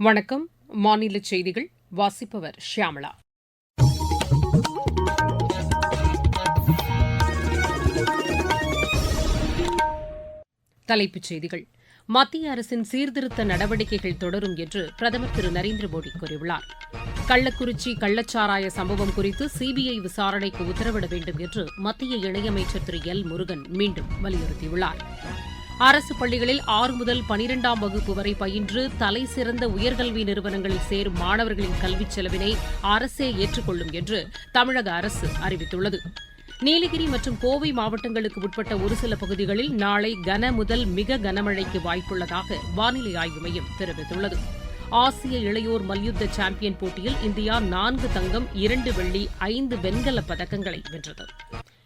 வணக்கம். மாநில செய்திகள் வாசிப்பவர் ஷியாமளா தலைப்புச் செய்திகள். மத்திய அரசின் சீர்திருத்த நடவடிக்கைகள் தொடரும் என்று பிரதமர் திரு நரேந்திர மோடி கூறியுள்ளார். கள்ளக்குறிச்சி கள்ளச்சாராய சம்பவம் குறித்து சிபிஐ விசாரணைக்கு உத்தரவிட வேண்டும் என்று மத்திய இணையமைச்சர் திரு எல் முருகன் மீண்டும் வலியுறுத்தியுள்ளார். அரசு பள்ளிகளில் ஆறு முதல் பனிரெண்டாம் வகுப்பு வரை பயின்று தலைசிறந்த உயர்கல்வி நிறுவனங்களில் சேரும் மாணவர்களின் கல்விச் செலவினை அரசே ஏற்றுக்கொள்ளும் என்று தமிழக அரசு அறிவித்துள்ளது. நீலகிரி மற்றும் கோவை மாவட்டங்களுக்கு உட்பட்ட ஒரு சில பகுதிகளில் நாளை கன முதல் மிக கனமழைக்கு வாய்ப்புள்ளதாக வானிலை ஆய்வு மையம் தெரிவித்துள்ளது. ஆசிய இளையோர் மல்யுத்த சாம்பியன் போட்டியில் இந்தியா நான்கு தங்கம் இரண்டு வெள்ளி ஐந்து வெண்கலப் பதக்கங்களை வென்றது.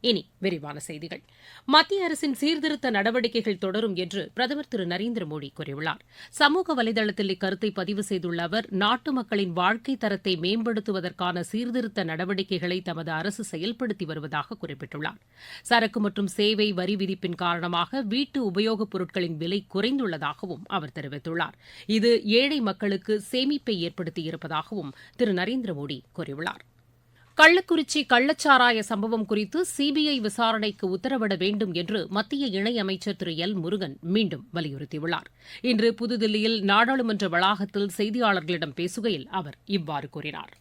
இனி விரிவான செய்திகள். மத்திய அரசின் சீர்திருத்த நடவடிக்கைகள் தொடரும் என்று பிரதமர் திரு நரேந்திர மோடி கூறியுள்ளார். சமூக வலைதளத்தில் இக்கருத்தை பதிவு செய்துள்ள அவர் நாட்டு மக்களின் வாழ்க்கை தரத்தை மேம்படுத்துவதற்கான சீர்திருத்த நடவடிக்கைகளை தமது அரசு செயல்படுத்தி வருவதாக குறிப்பிட்டுள்ளார். சரக்கு மற்றும் சேவை வரி விதிப்பின் காரணமாக வீட்டு உபயோகப் பொருட்களின் விலை குறைந்துள்ளதாகவும் அவர் தெரிவித்துள்ளார். இது ஏழை மக்களுக்கு சேமிப்பை ஏற்படுத்தியிருப்பதாகவும் திரு நரேந்திர மோடி கூறியுள்ளார். கள்ளக்குறிச்சி கள்ளச்சாராய சம்பவம் குறித்து சிபிஐ விசாரணைக்கு உத்தரவிட வேண்டும் என்று மத்திய இணையமைச்சர் திரு. எல். முருகன் மீண்டும் வலியுறுத்தியுள்ளார். இன்று புதுதில்லியில் நாடாளுமன்ற வளாகத்தில் செய்தியாளர்களிடம் பேசுகையில் அவர் இவ்வாறு கூறினார்.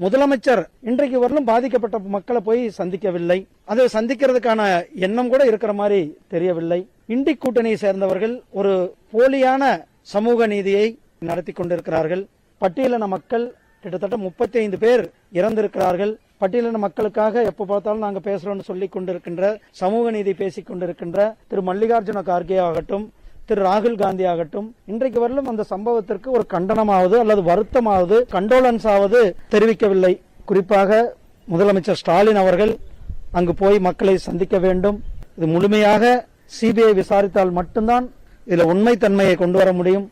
முதலமைச்சர் இன்றைக்கு வரலும் பாதிக்கப்பட்ட மக்களை போய் சந்திக்கவில்லை. அதை சந்திக்கிறதுக்கான எண்ணம் கூட இருக்கிற மாதிரி தெரியவில்லை. இண்டி கூட்டணியை சேர்ந்தவர்கள் ஒரு போலியான சமூக நீதியை நடத்தி கொண்டிருக்கிறார்கள். பட்டியலின மக்கள் கிட்டத்தட்ட முப்பத்தி ஐந்து பேர் இறந்திருக்கிறார்கள். பட்டியலின மக்களுக்காக எப்ப பார்த்தாலும் நாங்கள் பேசுறோம்னு சொல்லிக் கொண்டிருக்கின்ற சமூக நீதி பேசிக் கொண்டிருக்கின்ற திரு மல்லிகார்ஜுன கார்கே ஆகட்டும் திரு ராகுல் காந்தி ஆகட்டும் இன்றைக்கு வரலும் அந்த சம்பவத்திற்கு ஒரு கண்டனமாவது அல்லது வருத்தமாவது கண்டோலன்ஸ் ஆவது தெரிவிக்கவில்லை. குறிப்பாக முதலமைச்சர் ஸ்டாலின் அவர்கள் அங்கு போய் மக்களை சந்திக்க வேண்டும். இது முழுமையாக சிபிஐ விசாரித்தால் மட்டும்தான் இதுல உண்மைத்தன்மையை கொண்டு வர முடியும்.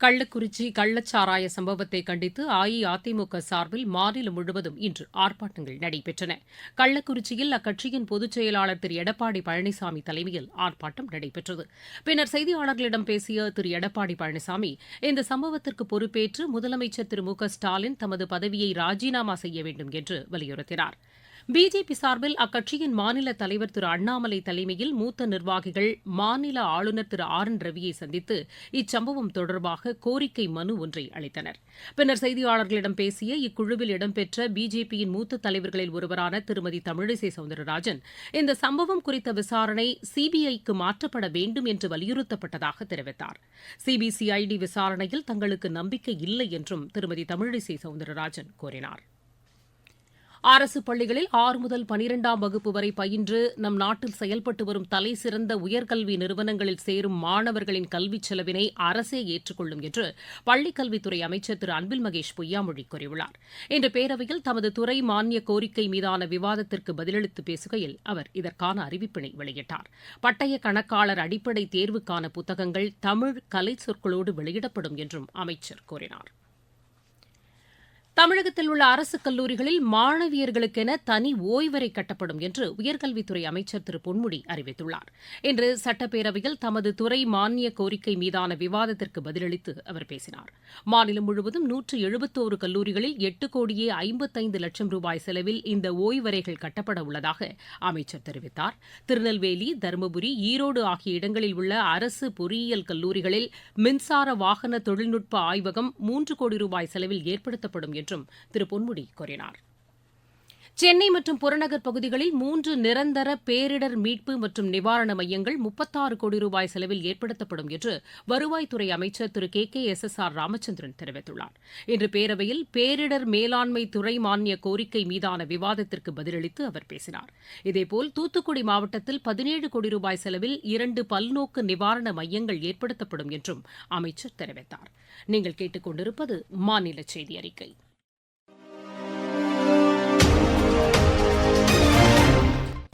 கள்ளக்குறிச்சி கள்ளச்சாராய சம்பவத்தை கண்டித்து அஇஅதிமுக சார்பில் மாநிலம் முழுவதும் இன்று ஆர்ப்பாட்டங்கள் நடைபெற்றன. கள்ளக்குறிச்சியில் அக்கட்சியின் பொதுச் செயலாளர் திரு. எடப்பாடி பழனிசாமி தலைமையில் ஆர்ப்பாட்டம் நடைபெற்றது. பின்னர் செய்தியாளர்களிடம் பேசிய திரு. எடப்பாடி பழனிசாமி இந்த சம்பவத்திற்கு பொறுப்பேற்று முதலமைச்சர் திரு. மு. க. ஸ்டாலின் தமது பதவியை ராஜினாமா செய்ய வேண்டும் என்று வலியுறுத்தினார். பிஜேபி சார்பில் அக்கட்சியின் மாநில தலைவர் திரு அண்ணாமலை தலைமையில் மூத்த நிர்வாகிகள் மாநில ஆளுநர் திரு ஆர் என் ரவியை சந்தித்து இச்சம்பவம் தொடர்பாக கோரிக்கை மனு ஒன்றை அளித்தனர். பின்னர் செய்தியாளர்களிடம் பேசிய இக்குழுவில் இடம்பெற்ற பிஜேபியின் மூத்த தலைவர்களில் ஒருவரான திருமதி தமிழிசை சவுந்தரராஜன் இந்த சம்பவம் குறித்த விசாரணை சிபிஐக்கு மாற்றப்பட வேண்டும் என்று வலியுறுத்தப்பட்டதாக தெரிவித்தார். சிபிசிஐடி விசாரணையில் தங்களுக்கு நம்பிக்கை இல்லை என்றும் திருமதி தமிழிசை சவுந்தரராஜன் கூறினார். அரசு பள்ளிகளில் ஆறு முதல் பனிரெண்டாம் வகுப்பு வரை பயின்று நம் நாட்டில் செயல்பட்டு வரும் தலைசிறந்த உயர்கல்வி நிறுவனங்களில் சேரும் மாணவர்களின் கல்விச் செலவினை அரசே ஏற்றுக்கொள்ளும் என்று பள்ளிக்கல்வித்துறை அமைச்சர் திரு அன்பில் மகேஷ் பொய்யாமொழி கூறியுள்ளார். இன்று பேரவையில் தமது துறை மானிய கோரிக்கை மீதான விவாதத்திற்கு பதிலளித்து பேசுகையில் அவர் இதற்கான அறிவிப்பினை வெளியிட்டார். பட்டய கணக்காளர் அடிப்படை தேர்வுக்கான புத்தகங்கள் தமிழ் கலை சொற்களோடு வெளியிடப்படும் என்றும் அமைச்சர் கூறினார். தமிழகத்தில் உள்ள அரசுக் கல்லூரிகளில் மாணவியர்களுக்கென தனி ஓய்வறை கட்டப்படும் என்று உயர்கல்வித்துறை அமைச்சர் திரு பொன்முடி அறிவித்துள்ளார். இன்று சட்டப்பேரவையில் தமது துறை மானிய கோரிக்கை மீதான விவாதத்திற்கு பதிலளித்து அவர் பேசினார். மாநிலம் முழுவதும் நூற்று எழுபத்தோரு கல்லூரிகளில் எட்டு கோடியே ஐம்பத்தைந்து லட்சம் ரூபாய் செலவில் இந்த ஓய்வறைகள் கட்டப்பட உள்ளதாக அமைச்சர் தெரிவித்தார். திருநெல்வேலி தருமபுரி ஈரோடு ஆகிய இடங்களில் உள்ள அரசு பொறியியல் கல்லூரிகளில் மின்சார வாகன தொழில்நுட்ப ஆய்வகம் மூன்று கோடி ரூபாய் செலவில் ஏற்படுத்தப்படும் என்றும் திரு பொன்முடி கூறினார். சென்னை மற்றும் புறநகர் பகுதிகளில் மூன்று நிரந்தர பேரிடர் மீட்பு மற்றும் நிவாரண மையங்கள் முப்பத்தாறு கோடி ரூபாய் செலவில் ஏற்படுத்தப்படும் என்று வருவாய்த்துறை அமைச்சர் Thiru K K S S R Ramachandran தெரிவித்துள்ளார். இன்று பேரவையில் பேரிடர் மேலாண்மை துறை மானிய கோரிக்கை மீதான விவாதத்திற்கு பதிலளித்து அவர் பேசினார். இதேபோல் தூத்துக்குடி மாவட்டத்தில் பதினேழு கோடி ரூபாய் செலவில் இரண்டு பல்நோக்கு நிவாரண மையங்கள் ஏற்படுத்தப்படும் என்றும் அமைச்சர் தெரிவித்தார். நீங்கள் கேட்டுக் கொண்டிருப்பது மாநில செய்தி அறிக்கை.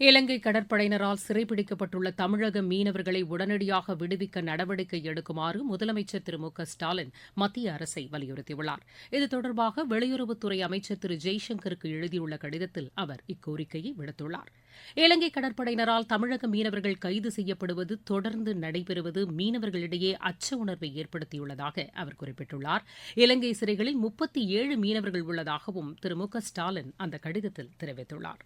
இலங்கை கடற்படையினரால் சிறைபிடிக்கப்பட்டுள்ள தமிழக மீனவர்களை உடனடியாக விடுவிக்க நடவடிக்கை எடுக்குமாறு முதலமைச்சர் திரு மு க ஸ்டாலின் மத்திய அரசை வலியுறுத்தியுள்ளார். இது தொடர்பாக வெளியுறவுத்துறை அமைச்சர் திரு ஜெய்சங்கருக்கு எழுதியுள்ள கடிதத்தில் அவர் இக்கோரிக்கையை விடுத்துள்ளார். இலங்கை கடற்படையினரால் தமிழக மீனவர்கள் கைது செய்யப்படுவது தொடர்ந்து நடைபெறுவது மீனவர்களிடையே அச்ச உணர்வை ஏற்படுத்தியுள்ளதாக அவர் குறிப்பிட்டுள்ளார். இலங்கை சிறைகளில் முப்பத்தி ஏழு மீனவர்கள் உள்ளதாகவும் திரு மு க ஸ்டாலின் அந்த கடிதத்தில் தெரிவித்துள்ளார்.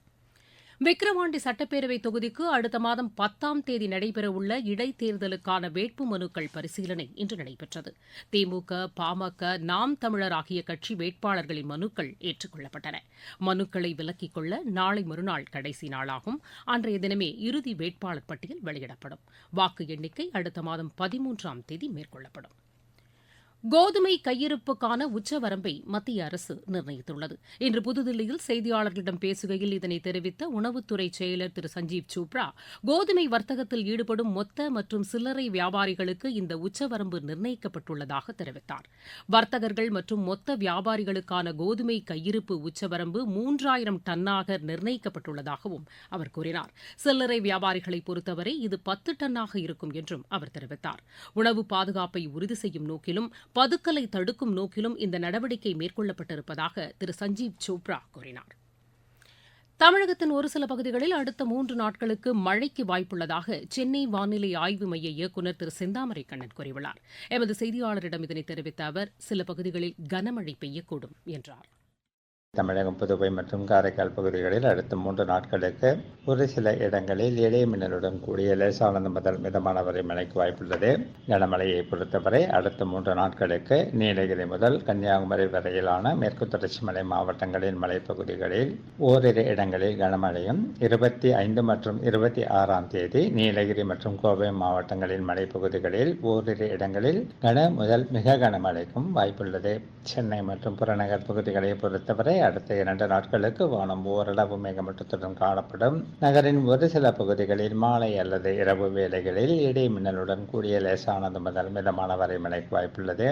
விக்கிரவாண்டி சட்டப்பேரவை தொகுதிக்கு அடுத்த மாதம் பத்தாம் தேதி நடைபெறவுள்ள இடைத்தேர்தலுக்கான வேட்பு மனுக்கள் பரிசீலனை இன்று நடைபெற்றது. திமுக பாமக நாம் தமிழர் ஆகிய கட்சி வேட்பாளர்களின் மனுக்கள் ஏற்றுக்கொள்ளப்பட்டன. மனுக்களை விலக்கிக் கொள்ள நாளை மறுநாள் கடைசி நாளாகும். அன்றைய தினமே இறுதி வேட்பாளர் பட்டியல் வெளியிடப்படும். வாக்கு எண்ணிக்கை அடுத்த மாதம் பதிமூன்றாம் தேதி மேற்கொள்ளப்படும். கோதுமை கையிருப்புக்கான உச்சவரம்பை மத்திய அரசு நிர்ணயித்துள்ளது. இன்று புதுதில்லியில் செய்தியாளர்களிடம் பேசுகையில் இதனை தெரிவித்த உணவுத்துறை செயலர் திரு சஞ்சீவ் சோப்ரா கோதுமை வர்த்தகத்தில் ஈடுபடும் மொத்த மற்றும் சில்லறை வியாபாரிகளுக்கு இந்த உச்சவரம்பு நிர்ணயிக்கப்பட்டுள்ளதாக தெரிவித்தார். வர்த்தகர்கள் மற்றும் மொத்த வியாபாரிகளுக்கான கோதுமை கையிருப்பு உச்சவரம்பு மூன்றாயிரம் டன்னாக நிர்ணயிக்கப்பட்டுள்ளதாகவும் அவர் கூறினார். சில்லறை வியாபாரிகளை பொறுத்தவரை இது பத்து டன்னாக இருக்கும் என்றும் அவர் தெரிவித்தார். உணவு பாதுகாப்பை உறுதி செய்யும் நோக்கிலும் பதுக்கலை தடுக்கும் நோக்கிலும் இந்த நடவடிக்கை மேற்கொள்ளப்பட்டிருப்பதாக திரு சஞ்சீவ் சோப்ரா கூறினார். தமிழகத்தின் ஒரு சில பகுதிகளில் அடுத்த மூன்று நாட்களுக்கு மழைக்கு வாய்ப்புள்ளதாக சென்னை வானிலை ஆய்வு மைய இயக்குநர் திரு செந்தாமரை கண்ணன் கூறியுள்ளார். எமது செய்தியாளரிடம் இதனை தெரிவித்த அவர் சில பகுதிகளில் கனமழை பெய்யக்கூடும் என்றார். தமிழகம் புதுவை மற்றும் காரைக்கால் பகுதிகளில் அடுத்த மூன்று நாட்களுக்கு ஒரு சில இடங்களில் இடைய மின்னலுடன் கூடிய லேசானது முதல் மிதமான வரை மழைக்கு வாய்ப்புள்ளது. கனமழையை பொறுத்தவரை அடுத்த மூன்று நாட்களுக்கு நீலகிரி முதல் கன்னியாகுமரி வரையிலான மேற்கு தொடர்ச்சி மலை மாவட்டங்களின் மலைப்பகுதிகளில் ஓரிரு இடங்களில் கனமழையும் இருபத்தி ஐந்து மற்றும் இருபத்தி ஆறாம் தேதி நீலகிரி மற்றும் கோவை மாவட்டங்களின் மலைப்பகுதிகளில் ஓரிரு இடங்களில் கன முதல் மிக கனமழைக்கும் வாய்ப்புள்ளது. சென்னை மற்றும் புறநகர் பகுதிகளை பொறுத்தவரை அடுத்த இரண்டு நாட்களுக்கு வானம் ஓரளவு மேகமூட்டத்துடன் காணப்படும். நகரின் ஒரு சில பகுதிகளில் மாலை அல்லது இரவு வேளைகளில் இடி மின்னலுடன் கூடிய லேசானது முதல் மிதமான வரை மழைக்கு வாய்ப்புள்ளது.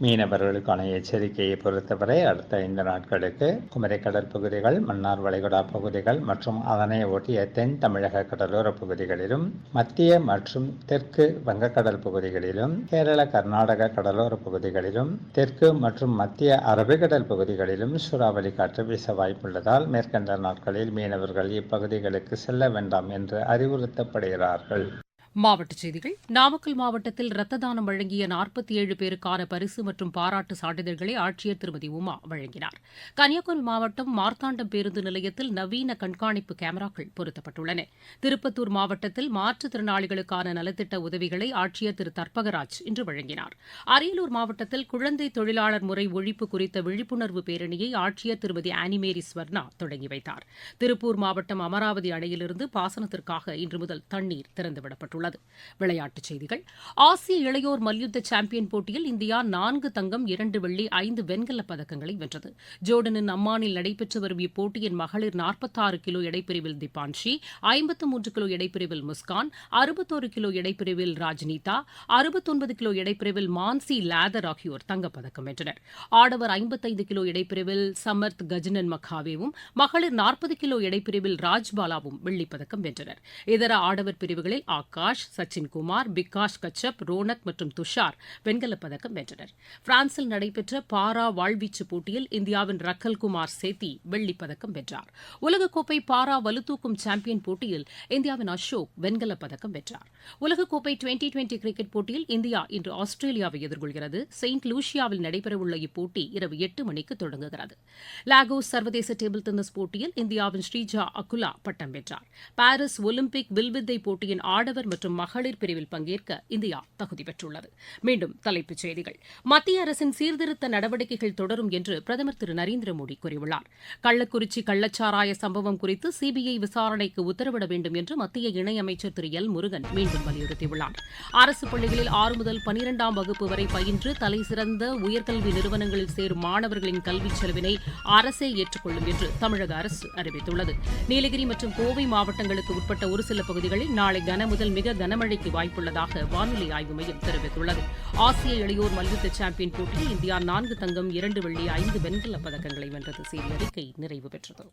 மீனவர்களுக்கான எச்சரிக்கையை பொறுத்தவரை அடுத்த ஐந்து நாட்களுக்கு குமரி கடற்பகுதிகள் மன்னார் வளைகுடா பகுதிகள் மற்றும் அதனை ஒட்டிய தென் தமிழக கடலோர பகுதிகளிலும் மத்திய மற்றும் தெற்கு வங்கக்கடல் பகுதிகளிலும் கேரள கர்நாடக கடலோர பகுதிகளிலும் தெற்கு மற்றும் மத்திய அரபிக்கடல் பகுதிகளிலும் சூறாவளி காற்று வீச வாய்ப்புள்ளதால் மேற்கண்ட நாட்களில் மீனவர்கள் இப்பகுதிகளுக்கு செல்ல வேண்டாம் என்று அறிவுறுத்தப்படுகிறார்கள். மாவட்டச் செய்திகள். நாமக்கல் மாவட்டத்தில் ரத்த தானம் வழங்கிய நாற்பத்தி ஏழு பேருக்கான பரிசு மற்றும் பாராட்டு சான்றிதழ்களை ஆட்சியர் திருமதி உமா வழங்கினார். கன்னியாகுமரி மாவட்டம் மார்த்தாண்டம் பேருந்து நிலையத்தில் நவீன கண்காணிப்பு கேமராக்கள் பொருத்தப்பட்டுள்ளன. திருப்பத்தூர் மாவட்டத்தில் மாற்றுத்திறனாளிகளுக்கான நலத்திட்ட உதவிகளை ஆட்சியர் திரு தர்பகராஜ் இன்று வழங்கினார். அரியலூர் மாவட்டத்தில் குழந்தை தொழிலாளர் முறை ஒழிப்பு குறித்த விழிப்புணர்வு பேரணியை ஆட்சியர் திருமதி ஆனிமேரி ஸ்வர்ணா தொடங்கி வைத்தார். திருப்பூர் மாவட்டம் அமராவதி அணையிலிருந்து பாசனத்திற்காக இன்று முதல் தண்ணீர் திறந்துவிடப்பட்டுள்ளது. உள்ளது. விளையாட்டுச் செய்திகள். ஆசிய இளையோர் மல்யுத்த சாம்பியன் போட்டியில் இந்தியா நான்கு தங்கம் இரண்டு வெள்ளி ஐந்து வெண்கலப் பதக்கங்களை வென்றது. ஜோர்டனின் அம்மானில் நடைபெற்று வரும் இப்போட்டியின் மகளிர் நாற்பத்தாறு கிலோ எடைப்பிரிவில் திபான்ஷி ஐம்பத்து மூன்று கிலோ எடைப்பிரிவில் முஸ்கான் அறுபத்தோரு கிலோ எடைப்பிரிவில் ராஜ்நீதா அறுபத்தொன்பது கிலோ எடைப்பிரிவில் மான்சி லேதர் ஆகியோர் தங்கப்பதக்கம் வென்றனர். ஆடவர் ஐம்பத்தைந்து கிலோ எடைப்பிரிவில் சமர்த் கஜனன் மக்காவேவும் மகளிர் நாற்பது கிலோ எடைப்பிரிவில் ராஜ்பாலாவும் வெள்ளிப்பதக்கம் வென்றனர். இதர ஆடவர் பிரிவுகளில் ஆகாஷ் ஆகாஷ் சச்சின்குமார் பிகாஷ் கச்சப் ரோனக் மற்றும் துஷார் வெண்கலப் பதக்கம் வென்றனர். பிரான்சில் நடைபெற்ற பாரா வாழ்வீச்சு போட்டியில் இந்தியாவின் ரக்கல்குமார் சேத்தி வெள்ளிப் பதக்கம் வென்றார். உலகக்கோப்பை பாரா வலுதூக்கும் சாம்பியன் போட்டியில் இந்தியாவின் அசோக் வெண்கலப் பதக்கம் வென்றார். உலகக்கோப்பை டுவெண்டி டுவெண்டி கிரிக்கெட் போட்டியில் இந்தியா இன்று ஆஸ்திரேலியாவை எதிர்கொள்கிறது. செயின்ட் லூசியாவில் நடைபெறவுள்ள இப்போட்டி இரவு எட்டு மணிக்கு தொடங்குகிறது. லாகோஸ் சர்வதேச டேபிள் டென்னிஸ் போட்டியில் இந்தியாவின் ஸ்ரீஜா அகுலா பட்டம் வென்றார். பாரிஸ் ஒலிம்பிக் வில்வித்தை போட்டியின் ஆடவர் மற்றும் மற்றும் மகளிர் பிரிவில் பங்கேற்க இந்தியா தகுதி பெற்றுள்ளது. மீண்டும் தலைப்புச் செய்திகள். மத்திய அரசின் சீர்திருத்த நடவடிக்கைகள் தொடரும் என்று பிரதமர் திரு நரேந்திர மோடி கூறியுள்ளார். கள்ளக்குறிச்சி கள்ளச்சாராய சம்பவம் குறித்து சிபிஐ விசாரணைக்கு உத்தரவிட வேண்டும் என்று மத்திய இணையமைச்சர் திரு எல் முருகன் மீண்டும் வலியுறுத்தியுள்ளார். அரசு பள்ளிகளில் ஆறு முதல் பனிரெண்டாம் வகுப்பு வரை பயின்று தலைசிறந்த உயர்கல்வி நிறுவனங்களில் சேரும் மாணவர்களின் கல்விச் செலவினை அரசே ஏற்றுக்கொள்ளும் என்று தமிழக அரசு அறிவித்துள்ளது. நீலகிரி மற்றும் கோவை மாவட்டங்களுக்கு உட்பட்ட ஒரு சில பகுதிகளில் நாளை கனமுதல் மிக கனமழைக்கு வாய்ப்புள்ளதாக வானிலை ஆய்வு மையம் தெரிவித்துள்ளது. ஆசிய இளையோர் மல்யுத்த சாம்பியன் போட்டியில் இந்தியா நான்கு தங்கம் இரண்டு வெள்ளி ஐந்து வெண்கலப் பதக்கங்களை வென்றது. செய்தி அறிக்கை நிறைவு பெற்றது.